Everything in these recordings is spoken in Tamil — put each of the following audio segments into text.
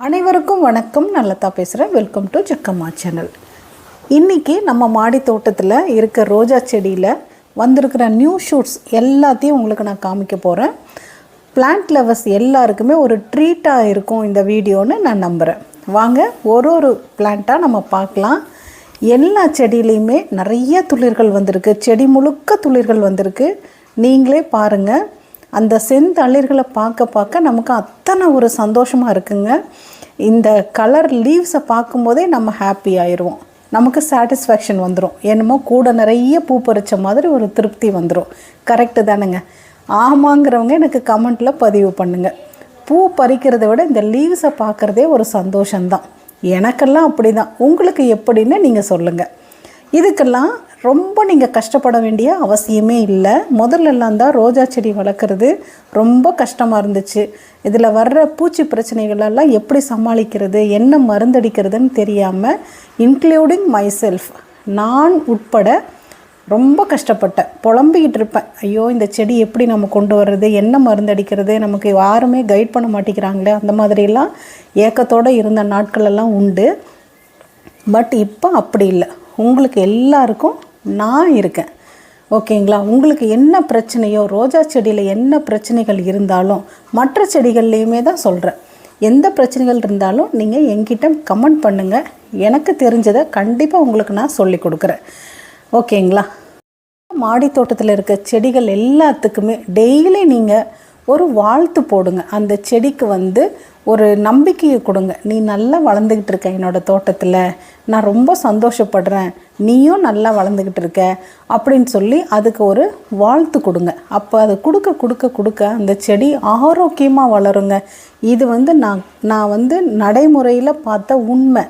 அனைவருக்கும் வணக்கம். நல்லதா பேசுகிறேன் வெல்கம் டு ஜக்கம்மா சேனல் இன்றைக்கி நம்ம மாடி தோட்டத்தில் இருக்க ரோஜா செடியில் வந்திருக்கிற நியூ ஷூட்ஸ் எல்லாத்தையும் உங்களுக்கு நான் காமிக்க போகிறேன் பிளான்ட் லவர்ஸ் எல்லாருக்குமே ஒரு ட்ரீட்டாக இருக்கும் இந்த வீடியோன்னு நான் நம்புகிறேன் வாங்க ஒரு ஒரு பிளான்ட்டாக நம்ம பார்க்கலாம். எல்லா செடியிலையுமே நிறைய துளிர்கள் வந்திருக்கு. செடி முழுக்க துளிர்கள் வந்திருக்கு. நீங்களே பாருங்கள் அந்த செந்தளிர்களை பார்க்க பார்க்க நமக்கு அத்தனை ஒரு சந்தோஷமாக இருக்குங்க. இந்த கலர் லீவ்ஸை பார்க்கும்போதே நம்ம ஹாப்பி ஆயிடுவோம். நமக்கு சாட்டிஸ்ஃபேக்ஷன் வந்துடும் என்னமோ கூட நிறைய பூ பறித்த மாதிரி ஒரு திருப்தி வந்துடும் கரெக்டு தானுங்க. ஆமாங்கிறவங்க எனக்கு கமெண்ட்டில் பதிவு பண்ணுங்கள் பூ பறிக்கிறத விட இந்த லீவ்ஸை பார்க்குறதே ஒரு சந்தோஷம்தான். எனக்கெல்லாம் அப்படி தான் உங்களுக்கு எப்படின்னு நீங்கள் சொல்லுங்கள் இதுக்கெல்லாம் ரொம்ப நீங்கள் கஷ்டப்பட வேண்டிய அவசியமே இல்லை. முதல்லலாம் தான் ரோஜா செடி வளர்க்குறது ரொம்ப கஷ்டமாக இருந்துச்சு. இதில் வர்ற பூச்சி பிரச்சனைகளெல்லாம் எப்படி சமாளிக்கிறது என்ன மருந்தடிக்கிறதுன்னு தெரியாமல் இன்க்ளூடிங் மை செல்ஃப் நான் உட்பட ரொம்ப கஷ்டப்பட்டேன். புலம்பிக்கிட்டு இருப்பேன். ஐயோ இந்த செடி எப்படி நம்ம கொண்டு வர்றது என்ன மருந்தடிக்கிறது நமக்கு யாருமே கைட் பண்ண மாட்டேங்கிறாங்களே அந்த மாதிரிலாம் ஏக்கத்தோடு இருந்த நாட்களெல்லாம் உண்டு. பட் இப்போ அப்படி இல்லை. உங்களுக்கு எல்லாருக்கும் நான் இருக்கேன். ஓகேங்களா? உங்களுக்கு என்ன பிரச்சனையோ ரோஜா செடியில் என்ன பிரச்சனைகள் இருந்தாலும் மற்ற செடிகள்லேயுமே தான் சொல்கிறேன் எந்த பிரச்சனைகள் இருந்தாலும் நீங்கள் என்கிட்ட கமெண்ட் பண்ணுங்கள் எனக்கு தெரிஞ்சதை கண்டிப்பாக உங்களுக்கு நான் சொல்லி கொடுக்குறேன். ஓகேங்களா? மாடி தோட்டத்தில் இருக்க செடிகள் எல்லாத்துக்குமே டெய்லி நீங்கள் ஒரு வாழ்த்து போடுங்க. அந்த செடிக்கு வந்து ஒரு நம்பிக்கையை கொடுங்க. நீ நல்லா வளர்ந்துக்கிட்டு இருக்க என்னோடய தோட்டத்தில். நான் ரொம்ப சந்தோஷப்படுறேன். நீயும் நல்லா வளர்ந்துக்கிட்டு இருக்க அப்படின்னு சொல்லி அதுக்கு ஒரு வாழ்த்து கொடுங்க. அப்போ அதை கொடுக்க கொடுக்க கொடுக்க அந்த செடி ஆரோக்கியமாக வளருங்க. இது வந்து நான் நான் வந்து நடைமுறையில் பார்த்த உண்மை.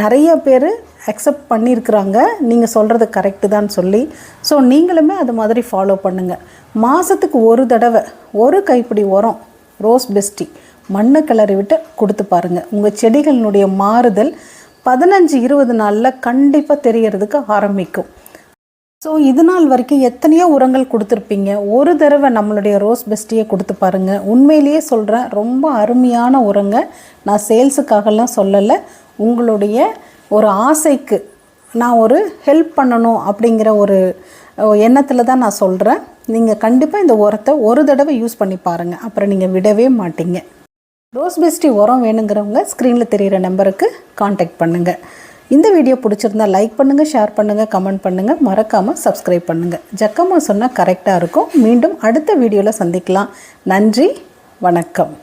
நிறைய பேர் அக்செப்ட் பண்ணியிருக்கிறாங்க நீங்கள் சொல்கிறது கரெக்டு தான் சொல்லி. ஸோ நீங்களுமே அது மாதிரி ஃபாலோ பண்ணுங்கள் மாதத்துக்கு ஒரு தடவை ஒரு கைப்பிடி உரம் ரோஸ் பெஸ்டி மண்ணை கிளறி விட்டு கொடுத்து பாருங்கள் உங்கள் செடிகளினுடைய மாறுதல் பதினஞ்சு இருபது நாளில் கண்டிப்பாக தெரியறதுக்கு ஆரம்பிக்கும். ஸோ இது நாள் வரைக்கும் எத்தனையோ உரங்கள் கொடுத்துருப்பீங்க. ஒரு தடவை நம்மளுடைய ரோஸ் பெஸ்டியை கொடுத்து பாருங்கள் உண்மையிலேயே சொல்கிறேன் ரொம்ப அருமையான உரங்க. நான் சேல்ஸுக்காகலாம் சொல்லலை. உங்களுடைய ஒரு ஆசைக்கு நான் ஒரு ஹெல்ப் பண்ணணும் அப்படிங்கிற ஒரு எண்ணத்தில் தான் நான் சொல்கிறேன் நீங்கள் கண்டிப்பாக இந்த உரத்தை ஒரு தடவை யூஸ் பண்ணி பாருங்கள் அப்புறம் நீங்கள் விடவே மாட்டீங்க. ரோஸ் பெஸ்டி உரம் வேணுங்கிறவங்க ஸ்க்ரீனில் தெரிகிற நம்பருக்கு காண்டாக்ட் பண்ணுங்கள் இந்த வீடியோ பிடிச்சிருந்தா லைக் பண்ணுங்கள் ஷேர் பண்ணுங்கள் கமெண்ட் பண்ணுங்கள் மறக்காமல் சப்ஸ்கிரைப் பண்ணுங்கள் ஜக்கமாக சொன்னால் கரெக்டாக இருக்கும். மீண்டும் அடுத்த வீடியோவில் சந்திக்கலாம். நன்றி வணக்கம்.